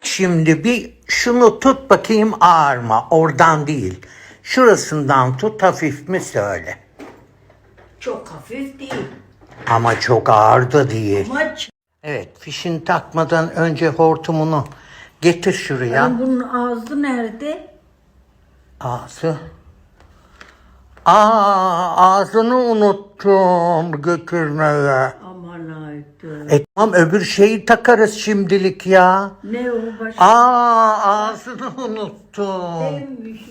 Şimdi bir şunu tut bakayım ağır mı? Oradan değil. Şurasından tut hafif mi söyle. Çok hafif değil. Ama çok ağır da değil. Ama Evet fişini takmadan önce hortumunu getir şuraya. Bunun ağzı nerede? Ağzı. Aa ağzını unuttum götürmeye. Aman aydı. E tamam öbür şeyi takarız şimdilik ya. Ne o başka? Aa ağzını unuttum. Neymiş?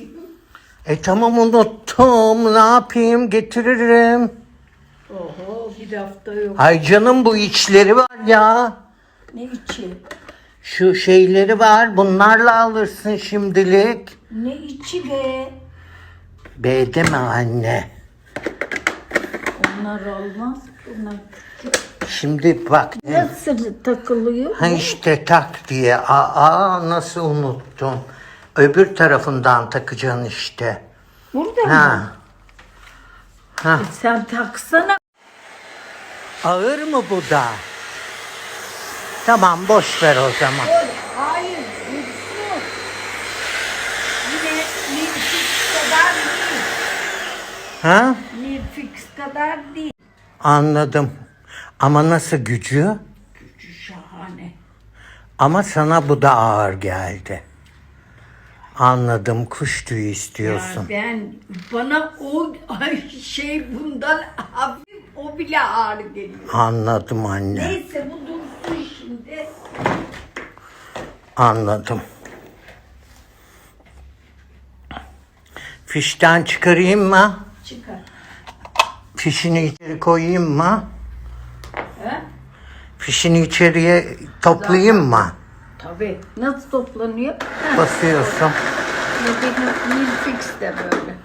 E tamam unuttum. Ne yapayım getiririm. Oho bir hafta yok. Ay canım bu içleri var ya. Ne içi? Şu şeyleri var. Bunlarla alırsın şimdilik. Ne içi be? B deme anne. Onlar olmaz. Bunlar Şimdi bak. nasıl takılıyor? Ha işte tak diye. Aa nasıl unuttum. Öbür tarafından takacaksın işte. Burada mı? Ha. Ha. Sen taksana. Ağır mı bu da? Tamam boş ver o zaman. Hayır. Dursun. Yine Nilfix kadar değil. Ha? Nilfix kadar değil. Anladım. Ama nasıl gücü? Gücü şahane. Ama sana bu da ağır geldi. Anladım. Kuş tüyü Ya istiyorsun. ben bana o ay şey bundan hafif o bile ağır geliyor. Anladım anne. Neyse bu dursun şimdi. Anladım. Fişten çıkarayım mı? Fişini içeri koyayım mı? He? Fişini içeriye toplayayım mı? Tabii. Nasıl toplanıyor? Basıyorsun. Nilfix de böyle.